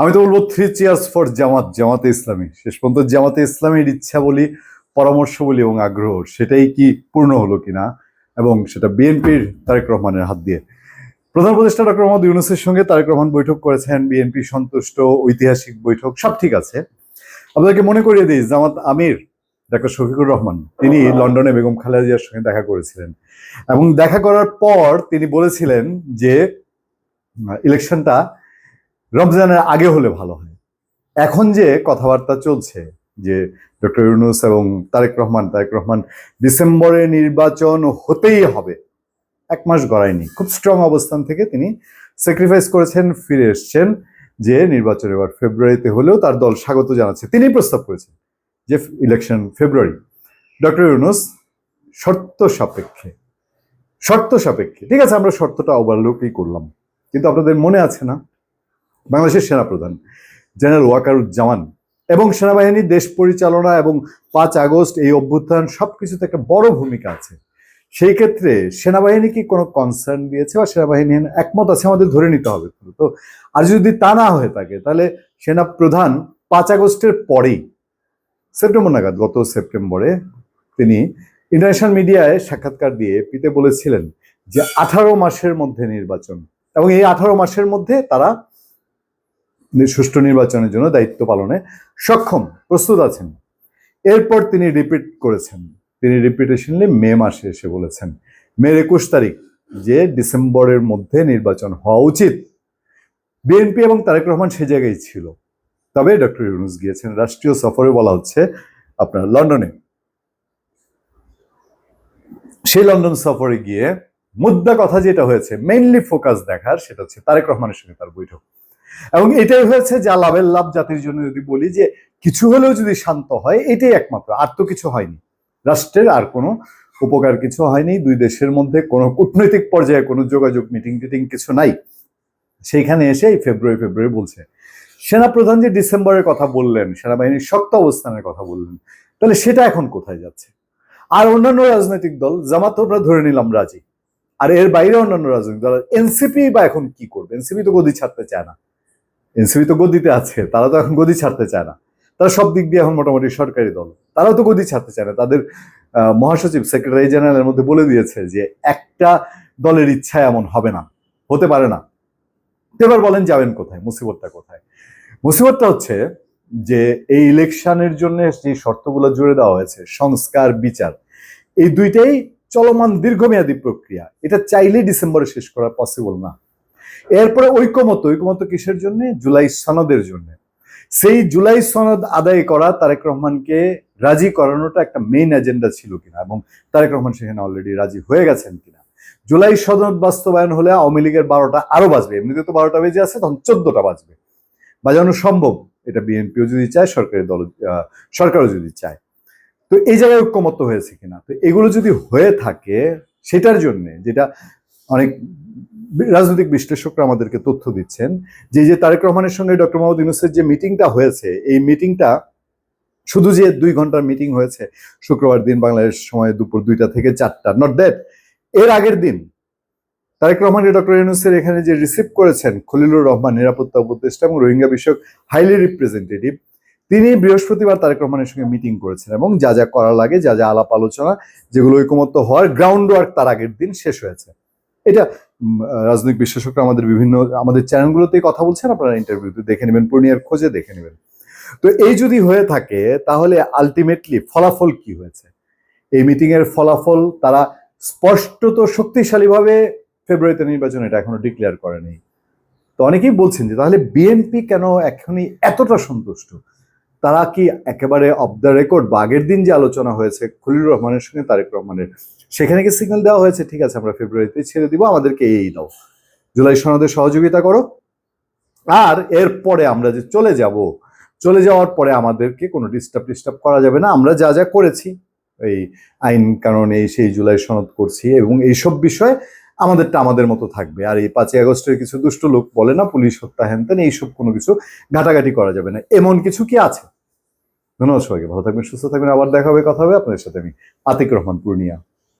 আমি তো বলব থ্রি চেয়ার্স ফর জামাত, জামাতে ইসলামী। শেষ পর্যন্ত জামাতে ইসলামীর ইচ্ছা বলি, পরামর্শ বলি এবং আগ্রহ, সেটাই কি পূর্ণ হলো কিনা এবং সেটা বিএনপির তারেক রহমানের হাত দিয়ে। প্রধান উপদেষ্টা ডক্টর মোহাম্মদ ইউনুসের সঙ্গে তারেক রহমান বৈঠক করেছেন, বিএনপি সন্তুষ্ট, ঐতিহাসিক বৈঠক, সব ঠিক আছে। আপনাদেরকে মনে করিয়ে দিই, জামাত আমির, ডাক্তার শফিকুর রহমান, তিনি লন্ডনে বেগম খালেদা জিয়ার সঙ্গে দেখা করেছিলেন। এবং দেখা করার পর তিনি বলেছিলেন যে ইলেকশনটা রমজানের আগে হলে ভালো হয়। এখন যে কথাবার্তা চলছে, যে ডক্টর ইউনুস এবং তারেক রহমান তারেক রহমান ডিসেম্বরে নির্বাচন হতেই হবে, এক মাস গড়ায়নি। খুব স্ট্রং অবস্থান থেকে তিনি স্যাক্রিফাইস করেছেন, ফিরে এসছেন যে নির্বাচন এবার ফেব্রুয়ারিতে হলেও তার দল স্বাগত জানাচ্ছে। তিনি প্রস্তাব করেছেন যে ইলেকশন ফেব্রুয়ারি। ডক্টর ইউনুস শর্ত সাপেক্ষে শর্ত সাপেক্ষে, ঠিক আছে, আমরা শর্তটা ওভারলুকই করলাম, কিন্তু আপনাদের মনে আছে না? বাংলাদেশের সেনাপ্রধান, জেনারেল ওয়াকারুজ্জামান, এবং সেনাবাহিনী দেশ পরিচালনা এবং পাঁচ আগস্ট এই অভ্যুত্থান সব কিছুতে একটা বড় ভূমিকা আছে। সেই ক্ষেত্রে সেনাবাহিনী কি কোনো কনসার্ন দিয়েছে বা সেনাবাহিনী একমত আছে আমাদের ধরে নিতে হবে? তো আর যদি তা না হয়ে থাকে, তাহলে সেনা প্রধান পাঁচ আগস্টের পরেই, সেপ্টেম্বর নাগাদ, গত সেপ্টেম্বরে তিনি ইন্টারন্যাশনাল মিডিয়ায় সাক্ষাৎকার দিয়ে পিতে বলেছিলেন যে আঠারো মাসের মধ্যে নির্বাচন, এবং এই আঠারো মাসের মধ্যে তারা সুষ্ঠু নির্বাচনের জন্য দায়িত্ব পালনে সক্ষম, প্রস্তুত আছেন। এরপর তিনি রিপিট করেছেন। তিনি রিপিটেশনলি মে মাসে এসে বলেছেন, মে একুশ তারিখ, যে ডিসেম্বরের মধ্যে নির্বাচন হওয়া উচিত। বিএনপি এবং তারেক রহমান সে জায়গায় ছিল। তবে ডক্টর ইউনুস গিয়েছেন, রাষ্ট্রীয় সফরে বলা হচ্ছে আপনার লন্ডনে। সেই লন্ডন সফরে গিয়ে মুদ্রা কথা যেটা হয়েছে মেইনলি ফোকাস দেখার, সেটা হচ্ছে তারেক রহমানের সঙ্গে তার বৈঠক। এবং এটাই হয়েছে যা লাভের লাভ জাতির জন্য যদি বলি যে কিছু হলেও যদি শান্ত হয়, এটাই একমাত্র। আর তো কিছু হয়নি। রাষ্ট্রের আর কোনো উপকার কিছু হয়নি। দুই দেশের মধ্যে কোনো কূটনৈতিক পর্যায়ে কোনো যোগাযোগ মিটিং টিটিং কিছু নাই। সেইখানে এসে এই ফেব্রুয়ারি ফেব্রুয়ারি বলছে, সেনাপ্রধান যে ডিসেম্বরের কথা বললেন, সেনাবাহিনীর শক্ত অবস্থানের কথা বললেন, তাহলে সেটা এখন কোথায় যাচ্ছে? আর অন্যান্য রাজনৈতিক দল, জামাত আমরা ধরে নিলাম রাজি। আর এর বাইরে অন্যান্য রাজনৈতিক দল, এনসিপি বা এখন কি করবে? এনসিপি তো গদি ছাড়তে চায় না। এনসিপি তো গদিতে আছে, তারা তো এখন গদি ছাড়তে চায় না। তারা সব দিক দিয়ে এখন মোটামুটি সরকারি দল। তারাও তো গদি ছাড়তে চায় না। তাদের মহাসচিব সেক্রেটারি জেনারেলের মধ্যে বলে দিয়েছে যে একটা দলের ইচ্ছা এমন হবে না, হতে পারে না। এবার বলেন যাবেন কোথায়, মুসিবতটা কোথায়? মুসিবতটা হচ্ছে যে এই ইলেকশনের জন্য যে শর্তগুলো জুড়ে দেওয়া হয়েছে, সংস্কার, বিচার, এই দুইটাই চলমান দীর্ঘমেয়াদী প্রক্রিয়া। এটা চাইলেই ডিসেম্বরে শেষ করা পসিবল না। এরপরে ঐকমত ঐকমত কিসের জন্য? জুলাই সনদের জন্য। সেই জুলাই সনদ আদায় করা তারেক রহমানকে রাজি করানোটা একটা মেইন এজেন্ডা ছিল কিনা এবং তারেক রহমান সেখানে অলরেডি রাজি হয়ে গেছেন কিনা। জুলাই সনদ বাস্তবায়ন হলে আওয়ামী লীগের বারোটা আরও বাজবে। এমনিতে তো বারোটা বেজে আছে, তখন চোদ্দটা বাজবে। বাজানো সম্ভব, এটা বিএনপিও যদি চায় সরকারি দল সরকারও যদি চায়। তো এই জায়গায় ঐক্যমত্য হয়েছে কিনা? তো এগুলো যদি হয়ে থাকে, সেটার জন্য যেটা অনেক রাজনৈতিক বিশ্লেষকরা আমাদেরকে তথ্য দিচ্ছেন যে যে তারেক রহমানের সঙ্গে ডক্টর মোহাম্মদ ইউনুসের যে মিটিংটা হয়েছে, এই মিটিংটা শুধু যে দুই ঘণ্টার মিটিং হয়েছে, শুক্রবার দিন বাংলাদেশ সময় দুপুর দুইটা থেকে চারটা নট দ্যাট এর আগের দিন তারেক রহমান ডক্টর ইউনুসের এখানে যে রিসিভ করেছেন খলিলুর রহমান, নিরাপত্তা উপদেষ্টা এবং রোহিঙ্গা বিষয়ক হাইলি রিপ্রেজেন্টেটিভ তিনি বৃহস্পতিবার তারেক রহমানের সঙ্গে মিটিং করেছেন এবং যা যা করা লাগে, যা যা আলাপ আলোচনা যেগুলো ঐকমত্য হওয়ার গ্রাউন্ড ওয়ার্ক তার আগের দিন শেষ হয়েছে। এটা রাজনৈতিক বিশ্লেষকরা আমাদের বিভিন্ন, আমাদের চ্যানেলগুলোতেই কথা বলছেন, আপনারা ইন্টারভিউতে দেখে নেবেন, পূর্ণিয়ার খোঁজে দেখে নেবেন। তো এই যদি হয়ে থাকে, তাহলে আলটিমেটলি ফলাফল কি হয়েছে? এই মিটিং এর ফলাফল তারা স্পষ্টত শক্তিশালীভাবে ফেব্রুয়ারিতে নির্বাচন এটা এখনও ডিক্লেয়ার করেনি। তো অনেকেই বলছেন যে তাহলে বিএনপি কেন এখনই এতটা সন্তুষ্ট? তারা কি একেবারে অফ দ্য রেকর্ড বা আগের দিন যে আলোচনা হয়েছে খলিলুর রহমানের সঙ্গে তারেক রহমানের, সেখানে কি সিগন্যাল দেওয়া হয়েছে? ঠিক আছে, আমরা ফেব্রুয়ারিতে ছেড়ে দিব, আমাদেরকে এই দাও। জুলাই সনদে সহযোগিতা করো। আর এরপরে আমরা যে চলে যাব, চলে যাওয়ার পরে আমাদেরকে কোনো ডিস্টার্ব ডিস্টার্ব করা যাবে না। আমরা যা যা করেছি, এই আইন কারণ সেই জুলাই সনদ করছি এবং এইসব বিষয়ে আমাদেরটা আমাদের মতো থাকবে। আর এই পাঁচই আগস্টের কিছু দুষ্ট লোক বলে না, পুলিশ হত্যা হেন তেন এইসব কোনো কিছু ঘাটাঘাটি করা যাবে না। এমন কিছু কি আছে? ধন্যবাদ সবাইকে। ভালো থাকবেন, সুস্থ থাকবেন। আবার দেখা হবে, কথা হবে আপনাদের সাথে আমি আতিক রহমান, পূর্ণিয়া।